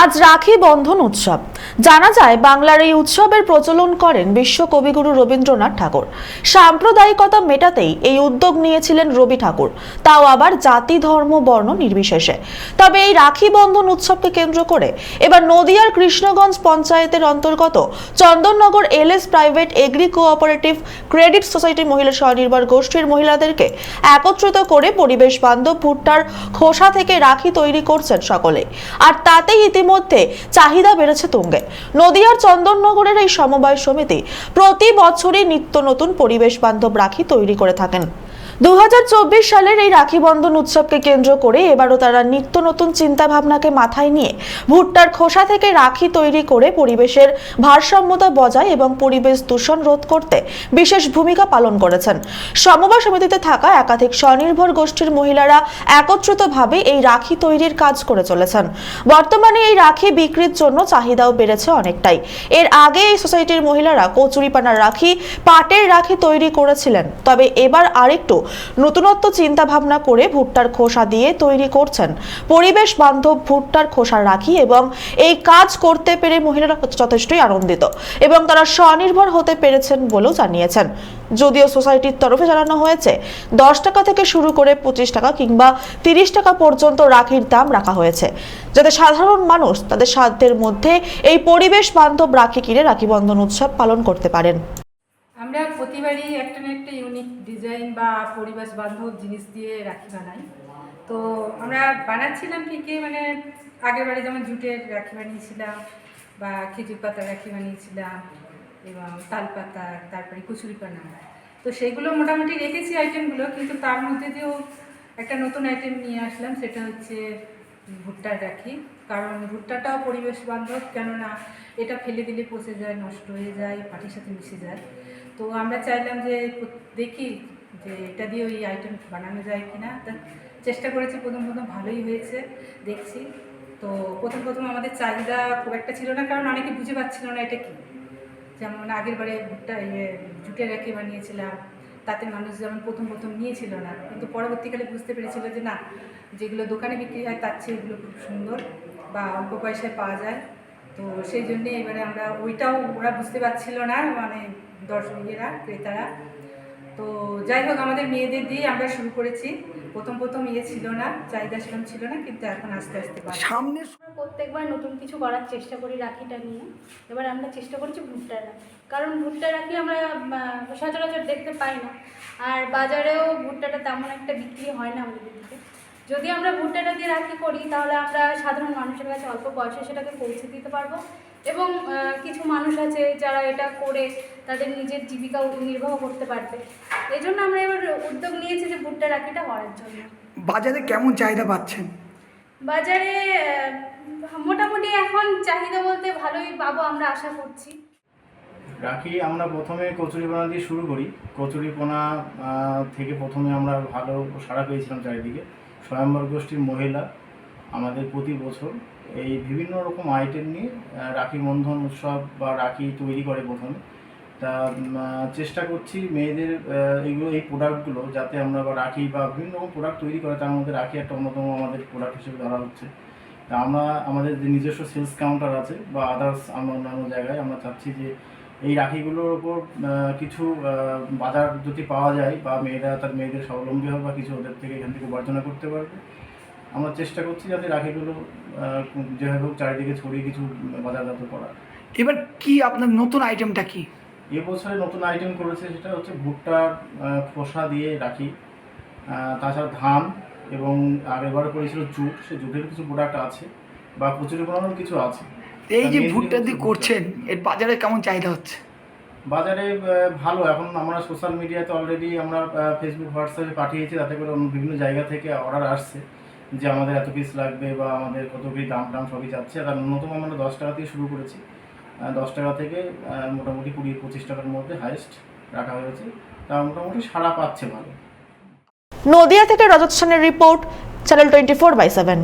আজ রাখি বন্ধন উৎসব। জানা যায়, বাংলার এই উৎসবের প্রচলন করেন বিশ্ব কবিগুরু রবীন্দ্রনাথ ঠাকুর। সাম্প্রদায়িকতা মেটাতেই এই উদ্যোগ নিয়েছিলেন রবি ঠাকুর। তাও আবার জাতি, ধর্ম, বর্ণ নির্বিশেষে। তবে এই রাখি বন্ধন উৎসবকে কেন্দ্র করে এবার নদিয়ার কৃষ্ণগঞ্জ পঞ্চায়েতের অন্তর্গত Chandannagar LS private agri cooperative credit society মহিলা স্বনির্ভর গোষ্ঠীর মহিলাদেরকে একত্রিত করে পরিবেশ বান্ধব ভুট্টার খোসা থেকে রাখি তৈরি করছেন সকলে। আর তাতেই ইতিমধ্যে চাহিদা বেড়েছে তুঙ্গে নদিয়ার চন্দননগরের এই সমবায় সমিতি প্রতি বছরই নিত্য নতুন পরিবেশ বান্ধব রাখি তৈরি করে থাকেন। দু হাজার চব্বিশ সালের এই রাখি বন্ধন উৎসবকে কেন্দ্র করে এবারও তারা নিত্য নতুন চিন্তা ভাবনাকে মাথায় নিয়ে ভুট্টার খোসা থেকে রাখি তৈরি করে পরিবেশের ভারসাম্যতা বজায় এবং পরিবেশ দূষণ রোধ করতে বিশেষ ভূমিকা পালন করেছেন। সমবায় সমিতিতে থাকা একাধিক স্বনির্ভর গোষ্ঠীর মহিলারা একত্রিতভাবে এই রাখি তৈরির কাজ করে চলেছেন। বর্তমানে এই রাখি বিক্রির জন্য চাহিদাও বেড়েছে অনেকটাই। এর আগে এই সোসাইটির মহিলারা কচুরিপানার রাখি, পাটের রাখি তৈরি করেছিলেন। তবে এবার আরেকটু নতুনত্ব চিন্তা ভাবনা করে ভুট্টার খোসা দিয়ে তৈরি করছেন পরিবেশ বান্ধব ভুট্টার খোসা রাখি এবং এই কাজ করতে পেরে মহিলারা যথেষ্টই আনন্দিত এবং তারা স্বনির্ভর হতে পেরেছেন বলেও জানিয়েছেন। যদিও সোসাইটির তরফে জানানো হয়েছে, দশ টাকা থেকে শুরু করে পঁচিশ টাকা কিংবা তিরিশ টাকা পর্যন্ত রাখির দাম রাখা হয়েছে। যাতে সাধারণ মানুষ তাদের সাধ্যের মধ্যে এই পরিবেশ বান্ধব রাখি কিনে রাখি বন্ধন উৎসব পালন করতে পারেন। আমরা প্রতিবারই একটা না একটা ইউনিক ডিজাইন বা পরিবেশ বান্ধব জিনিস দিয়ে রাখি বানাই। তো আমরা বানাচ্ছিলাম ঠিকই মানে আগের বারে যেমন জুটের রাখি বানিয়েছিলাম বা খেজুর পাতা রাখি বানিয়েছিলাম এবং তাল পাতা তারপরে কচুরিপানা তো সেগুলো মোটামুটি রেখেছি আইটেমগুলো কিন্তু তার মধ্যে দিয়েও একটা নতুন আইটেম নিয়ে আসলাম, সেটা হচ্ছে ভুট্টার রাখি কারণ ভুট্টাটাও পরিবেশ বান্ধব, কেননা এটা ফেলে দিলে পচে যায়, নষ্ট হয়ে যায়, পাটির সাথে মিশে যায়। তো আমরা চাইলাম যে দেখি যে এটা দিয়ে ওই আইটেম বানানো যায় কিনা। তা চেষ্টা করেছি, প্রথম প্রথম ভালোই হয়েছে, দেখছি। তো প্রথম প্রথম আমাদের চাহিদা খুব একটা ছিল না, কারণ অনেকে বুঝে পাচ্ছিল না এটা কি। যেমন আগের বারে ভুট্টা ইয়ে জুটের রেখে বানিয়েছিলাম তাতে মানুষ যেমন প্রথম প্রথম নিয়েছিল না, কিন্তু পরবর্তীকালে বুঝতে পেরেছিল যে না, যেগুলো দোকানে বিক্রি হয় তার চেয়ে এগুলো খুব সুন্দর বা অল্প পয়সায় পাওয়া যায়। তো সেই জন্যে এবারে আমরা ওইটাও ওরা বুঝতে পারছিল না মানে দর্শক ইয়েরা ক্রেতারা। তো যাই হোক আমাদের মেয়েদের দিয়ে আমরা শুরু করেছি। প্রথম প্রথম ইয়ে ছিল না চাহিদা সেরকম ছিল না কিন্তু এখন আস্তে আস্তে সামনে প্রত্যেকবার নতুন কিছু করার চেষ্টা করি রাখিটা নিয়ে। এবার আমরা চেষ্টা করছি ভুট্টা রাখি। কারণ ভুট্টা রাখি আমরা সচরাচর দেখতে পাই না। আর বাজারেও ভুট্টাটা তেমন একটা বিক্রি হয় না আমাদের দিকে যদি আমরা ভুট্টাটা দিয়ে রাখি করি তাহলে আমরা সাধারণ মানুষের কাছে অল্প পয়সা সেটাকে পৌঁছে দিতে পারব। এবং কিছু মানুষ আছে যারা এটা করে তাদের নিজের জীবিকা নির্বাহ করতে পারবে। এই জন্য আমরা এবার উদ্যোগ নিয়েছি যে ভুট্টা রাখিটা করার জন্য। বাজারে কেমন চাহিদা পাচ্ছেন? বাজারে মোটামুটি এখন চাহিদা বলতে ভালোই পাবো আমরা আশা করছি। রাখি আমরা প্রথমে কচুরিপানা দিয়ে শুরু করি। কচুরিপানা থেকে প্রথমে আমরা ভালো সাড়া পেয়েছিলাম চারিদিকে। স্বয়ম্বর গোষ্ঠীর মহিলা আমাদের প্রতি বছর এই বিভিন্ন রকম আইটেম নিয়ে রাখি বন্ধন উৎসব বা রাখি তৈরি করে প্রথমে। তা চেষ্টা করছি মেয়েদের এইগুলো, এই প্রোডাক্টগুলো যাতে আমরা বা রাখি বা বিভিন্ন রকম প্রোডাক্ট তৈরি করে তার মধ্যে রাখি একটা অন্যতম আমাদের প্রোডাক্ট হিসেবে ধরা হচ্ছে। তা আমরা, আমাদের যে নিজস্ব সেলস কাউন্টার আছে বা আদার্স আমরা অন্যান্য জায়গায় আমরা চাচ্ছি যে এই রাখিগুলোর ওপর কিছু বাজার যদি পাওয়া যায় বা মেয়েরা তার মেয়েদের স্বাবলম্বী হবে বা কিছু ওদের থেকে এখান থেকে উপার্জনা করতে পারবে। আমরা চেষ্টা করছি যাতে রাখিগুলো যেভাবে হোক চারিদিকে ছড়িয়ে কিছু বাজারজাত করা এবার কি আপনার নতুন আইটেমটা কি? এবছরে নতুন আইটেম করেছে সেটা হচ্ছে ভুট্টার খোসা দিয়ে রাখি। তাছাড়া ধান এবং আগেরবার করেছিল জুট। সে জুটের কিছু প্রোডাক্ট আছে বা কচুরি বানানোর কিছু আছে। এই যে ভুট্টা দিয়ে করছেন এর বাজারে কেমন চাহিদা হচ্ছে? বাজারে ভালো। এখন আমরা সোশ্যাল মিডিয়াতে অলরেডি আমরা ফেসবুক হোয়াটসঅ্যাপে পাঠিয়েছি তাতে করে অন্য বিভিন্ন জায়গা থেকে অর্ডার আসছে যে আমাদের এত পিস লাগবে বা আমাদের কত কি দাম টাম সবই যাচ্ছে। আর ন্যূনতম আমরা দশ টাকা দিয়ে শুরু করেছি। দশ টাকা থেকে মোটামুটি কুড়ি পঁচিশ টাকার মধ্যে হাইস্ট রাখা হয়েছে। তা মোটামুটি সাড়া পাচ্ছে ভালো। নদিয়া থেকে রজত সেনের report channel twenty four by seven